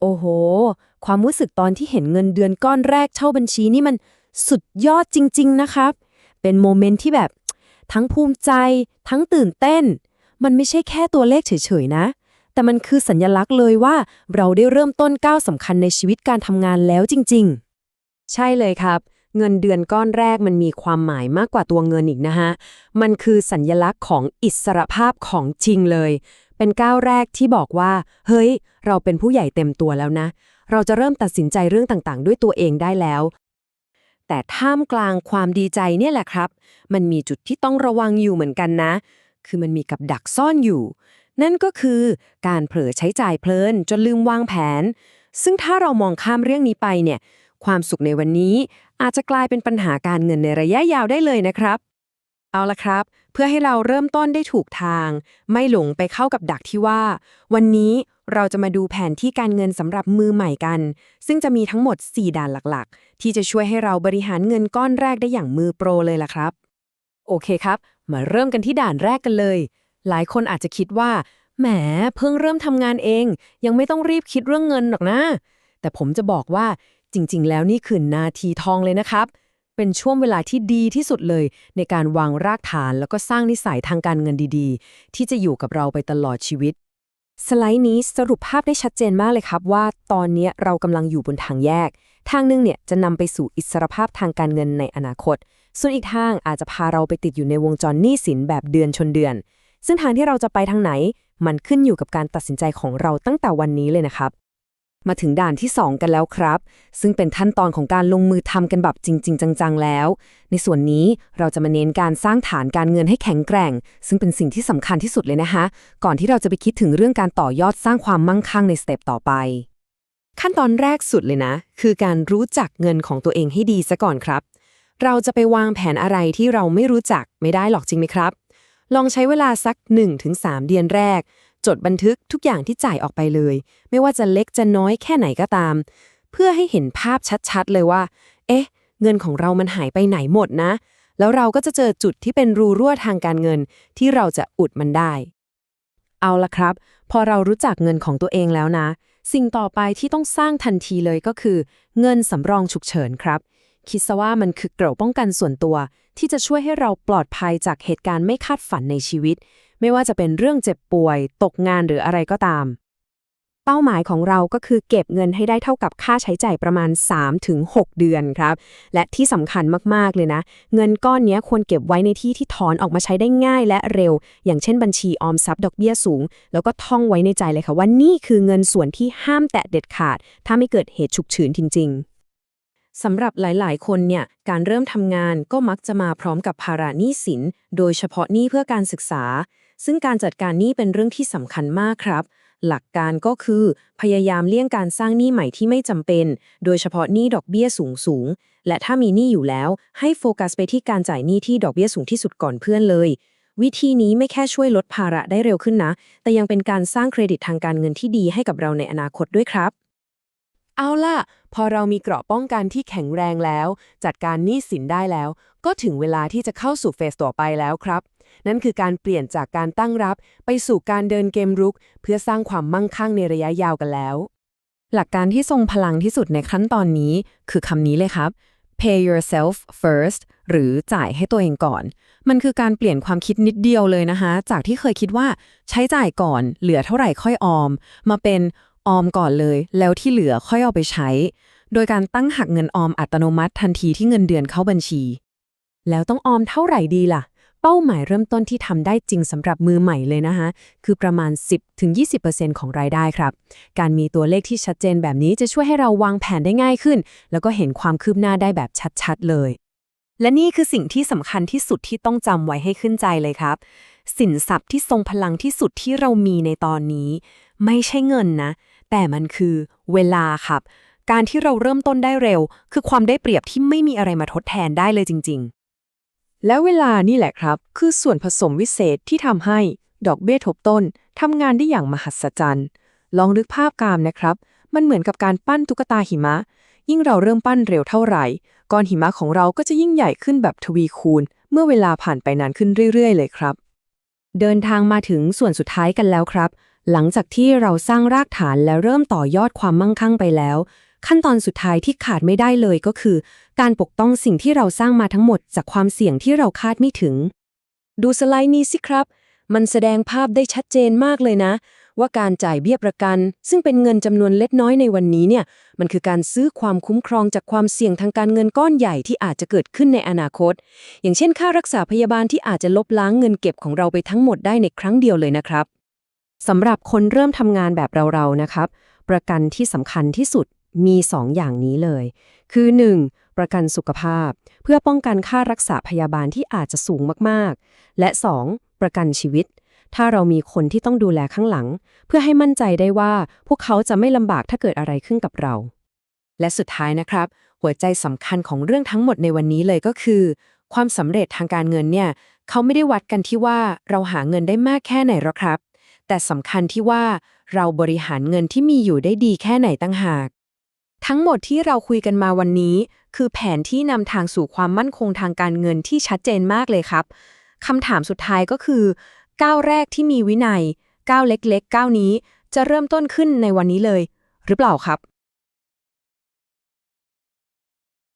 โอ้โห ความรู้สึกตอนที่เห็นเงินเดือนก้อนแรกเข้าบัญชีนี่มันสุดยอดจริง ๆ นะครับ เป็นโมเมนต์ที่แบบ ทั้งภูมิใจ ทั้งตื่นเต้น มันไม่ใช่แค่ตัวเลขเฉย ๆ นะ แต่มันคือสัญลักษณ์เลยว่า เราได้เริ่มต้นก้าวสำคัญในชีวิตการทำงานแล้วจริง ๆ ใช่เลยครับ เงินเดือนก้อนแรกมันมีความหมายมากกว่าตัวเงินอีกนะฮะ มันคือสัญญลักษณ์ของอิสรภาพของจริงเลย เป็นก้าวแรกที่บอกว่า เฮ้ย เราเป็นผู้ใหญ่เต็มตัวแล้วนะ เราจะเริ่มตัดสินใจเรื่องต่างๆ ด้วยตัวเองได้แล้ว แต่ท่ามกลางความดีใจเนี่ยแหละครับ มันมีจุดที่ต้องระวังอยู่เหมือนกันนะ คือมันมีกับดักซ่อนอยู่ นั่นก็คือการเผลอใช้จ่ายเพลินจนลืมวางแผน ซึ่งถ้าเรามองข้ามเรื่องนี้ไปเนี่ย ความสุขในวันนี้อาจจะกลายเป็นปัญหาการเงินในระยะยาวได้เลยนะครับ เอาละครับ เพื่อให้เราเริ่มต้นได้ถูกทาง ไม่หลงไปเข้ากับดักที่ว่า วันนี้เราจะมาดูแผนที่การเงินสำหรับมือใหม่กัน ซึ่งจะมีทั้งหมด 4 ด่านหลักๆ ที่จะช่วยให้เราบริหารเงินก้อนแรกได้อย่างมือโปรเลยล่ะครับ โอเคครับ มาเริ่มกันที่ด่านแรกกันเลย หลายคนอาจจะคิดว่า แหม เพิ่งเริ่มทำงานเอง ยังไม่ต้องรีบคิดเรื่องเงินหรอกนะ แต่ผมจะบอกว่าจริง ๆ แล้วนี่คือนาทีทองเลยนะครับ เป็นช่วงเวลาที่ดีที่สุดเลย ในการวางรากฐานแล้วก็สร้างนิสัยทางการเงินดีๆ ที่จะอยู่กับเราไปตลอดชีวิต สไลด์นี้สรุปภาพได้ชัดเจนมากเลยครับว่า ตอนนี้เรากำลังอยู่บนทางแยก ทางหนึงเนี่ยจะนำไปสู่อิสรภาพทางการเงินในอนาคต ส่วนอีกทางอาจจะพาเราไปติดอยู่ในวงจรหนี้สินแบบเดือนชนเดือน ซึ่งทางที่เราจะไปทางไหน มันขึ้นอยู่กับการตัดสินใจของเราตั้งแต่วันนี้เลยนะครับ มาถึงด่านที่ 2 กันแล้วครับ ซึ่งเป็นขั้นตอนของการลงมือทำกันแบบจริง ๆ จังๆแล้ว ในส่วนนี้เราจะมาเน้นการสร้างฐานการเงินให้แข็งแกร่ง ซึ่งเป็นสิ่งที่สำคัญที่สุดเลยนะคะก่อนที่เราจะไปคิดถึงเรื่องการต่อยอดสร้างความมั่งคั่งในสเต็ปต่อไป ขั้นตอนแรกสุดเลยนะ คือการรู้จักเงินของตัวเองให้ดีซะก่อนครับ เราจะไปวางแผนอะไรที่เราไม่รู้จักไม่ได้หรอกจริงไหมครับ ลองใช้เวลาสัก 1-3 เดือนแรก จดบันทึกทุกอย่างที่จ่ายออกไปเลย ไม่ว่าจะเล็กจะน้อยแค่ไหนก็ตาม เพื่อให้เห็นภาพชัดๆ เลยว่า เอ๊ะ เงินของเรามันหายไปไหนหมดนะ แล้วเราก็จะเจอจุดที่เป็นรูรั่วทางการเงินที่เราจะอุดมันได้ เอาละครับ พอเรารู้จักเงินของตัวเองแล้วนะ สิ่งต่อไปที่ต้องสร้างทันทีเลยก็คือ เงินสำรองฉุกเฉินครับคิดซะว่ามันคือเกราะป้องกันส่วนตัว ที่จะช่วยให้เราปลอดภัยจากเหตุการณ์ไม่คาดฝันในชีวิต ไม่ว่าจะเป็นเรื่องเจ็บป่วย ตกงานหรืออะไรก็ตาม เป้าหมายของเราก็คือเก็บเงินให้ได้เท่ากับค่าใช้จ่ายประมาณ 3-6 เดือนครับ และที่สำคัญมากๆเลยนะ เงินก้อนนี้ควรเก็บไว้ในที่ที่ถอนออกมาใช้ได้ง่ายและเร็ว อย่างเช่นบัญชีออมทรัพย์ดอกเบี้ยสูง แล้วก็ท่องไว้ในใจเลยค่ะว่านี่คือเงินส่วนที่ห้ามแตะเด็ดขาด ถ้าไม่เกิดเหตุฉุกเฉินจริง ๆ สำหรับหลาย ๆ คนเนี่ย การเริ่มทำงานก็มักจะมาพร้อมกับภาระหนี้สิน โดยเฉพาะหนี้เพื่อการศึกษา ซึ่งการจัดการหนี้เป็นเรื่องที่สำคัญมากครับ หลักการก็คือ พยายามเลี่ยงการสร้างหนี้ใหม่ที่ไม่จำเป็น โดยเฉพาะหนี้ดอกเบี้ยสูงสูง และถ้ามีหนี้อยู่แล้ว ให้โฟกัสไปที่การจ่ายหนี้ที่ดอกเบี้ยสูงที่สุดก่อนเพื่อนเลย วิธีนี้ไม่แค่ช่วยลดภาระได้เร็วขึ้นนะ แต่ยังเป็นการสร้างเครดิตทางการเงินที่ดีให้กับเราในอนาคตด้วยครับ เอาล่ะ พอเรามีเกราะป้องกันที่แข็งแรงแล้ว จัดการหนี้สินได้แล้ว ก็ถึงเวลาที่จะเข้าสู่เฟสต่อไปแล้วครับ นั่นคือการเปลี่ยนจากการตั้งรับ ไปสู่การเดินเกมรุก เพื่อสร้างความมั่งคั่งในระยะยาวกันแล้ว หลักการที่ทรงพลังที่สุดในขั้นตอนนี้ คือคำนี้เลยครับ pay yourself first หรือจ่ายให้ตัวเองก่อน มันคือการเปลี่ยนความคิดนิดเดียวเลยนะคะ จากที่เคยคิดว่าใช้จ่ายก่อน เหลือเท่าไหร่ค่อยออม มาเป็น ออมก่อนเลย แล้วที่เหลือค่อยเอาไปใช้ โดยการตั้งหักเงินออมอัตโนมัติทันทีที่เงินเดือนเข้าบัญชี แล้วต้องออมเท่าไหร่ดีล่ะ เป้าหมายเริ่มต้นที่ทำได้จริงสำหรับมือใหม่เลยนะคะ คือประมาณ 10-20%ของรายได้ครับ การมีตัวเลขที่ชัดเจนแบบนี้จะช่วยให้เราวางแผนได้ง่ายขึ้น แล้วก็เห็นความคืบหน้าได้แบบชัดๆ เลย และนี่คือสิ่งที่สำคัญที่สุดที่ต้องจำไว้ให้ขึ้นใจเลยครับสินทรัพย์ที่ทรงพลังที่สุดที่เรามีในตอนนี้ ไม่ใช่เงินนะ แต่มันคือเวลาครับ การที่เราเริ่มต้นได้เร็ว คือความได้เปรียบที่ไม่มีอะไรมาทดแทนได้เลยจริง ๆ แล้วเวลานี่แหละครับ คือส่วนผสมวิเศษที่ทำให้ดอกเบี้ยทบต้นทำงานได้อย่างมหัศจรรย์ ลองนึกภาพกามนะครับ มันเหมือนกับการปั้นตุ๊กตาหิมะ ยิ่งเราเริ่มปั้นเร็วเท่าไหร่ก้อนหิมะของเราก็จะยิ่งใหญ่ขึ้นแบบทวีคูณ เมื่อเวลาผ่านไปนานขึ้นเรื่อยๆ เลยครับ เดินทางมาถึงส่วนสุดท้ายกันแล้วครับ หลังจากที่เราสร้างรากฐานและเริ่มต่อยอดความมั่งคั่งไปแล้ว ขั้นตอนสุดท้ายที่ขาดไม่ได้เลยก็คือ การปกป้องสิ่งที่เราสร้างมาทั้งหมดจากความเสี่ยงที่เราคาดไม่ถึง ดูสไลด์นี้สิครับ มันแสดงภาพได้ชัดเจนมากเลยนะ ว่าการจ่ายเบี้ยประกัน ซึ่งเป็นเงินจำนวนเล็กน้อยในวันนี้เนี่ยมันคือการซื้อความคุ้มครองจากความเสี่ยงทางการเงินก้อนใหญ่ที่อาจจะเกิดขึ้นในอนาคต อย่างเช่น ค่ารักษาพยาบาลที่อาจจะลบล้างเงินเก็บของเราไปทั้งหมดได้ในครั้งเดียวเลยนะครับ สำหรับคนเริ่มทำงานแบบเราๆนะครับ ประกันที่สำคัญที่สุดมี2อย่างนี้เลย คือ 1. ประกันสุขภาพ เพื่อป้องกันค่ารักษาพยาบาลที่อาจจะสูงมากๆ และ 2. ประกันชีวิต ถ้าเรามีคนที่ต้องดูแลข้างหลัง เพื่อให้มั่นใจได้ว่าพวกเขาจะไม่ลำบากถ้าเกิดอะไรขึ้นกับเรา และสุดท้ายนะครับ หัวใจสำคัญของเรื่องทั้งหมดในวันนี้เลยก็คือ ความสำเร็จทางการเงินเนี่ยเขาไม่ได้วัดกันที่ว่าเราหาเงินได้มากแค่ไหนหรอกครับ แต่สำคัญที่ว่าเราบริหารเงินที่มีอยู่ได้ดีแค่ไหนตั้งหาก ทั้งหมดที่เราคุยกันมาวันนี้ คือแผนที่นำทางสู่ความมั่นคงทางการเงินที่ชัดเจนมากเลยครับคำถามสุดท้ายก็คือก้าวแรกที่มีวินัยก้าวเล็กๆก้าวนี้จะเริ่มต้นขึ้นในวันนี้เลย หรือเปล่าครับ